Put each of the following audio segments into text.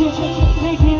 Take it.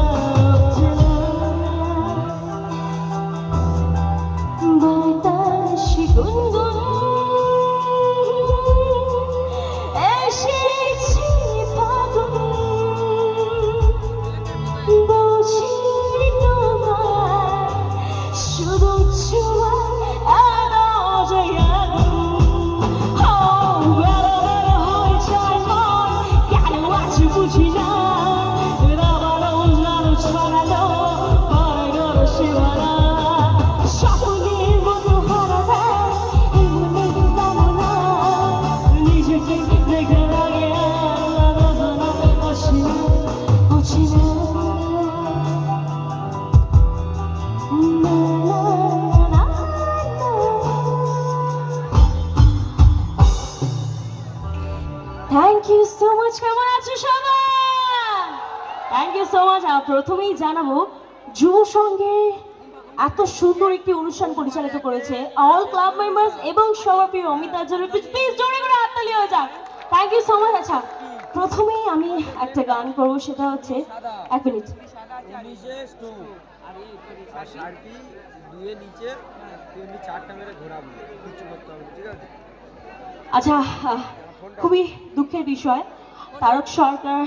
trouble to thank you so much কেমন আছো সবাই? থ্যাংক ইউ সো মাচ প্রথমেই জানাব, যুব সংঘের এত সুন্দর একটি অনুষ্ঠান পরিচালিত করেছে অল ক্লাব মেম্বার্স এবং সভাপতি অমিতার জন্য প্লিজ জোরে করে হাততালি হয়ে যাক। থ্যাংক ইউ সো মাচ আচ্ছা প্রথমেই আমি একটা গান করব, সেটা হচ্ছে, এক মিনিট। আচ্ছা খুবই দুঃখের বিষয়। তারক সরকার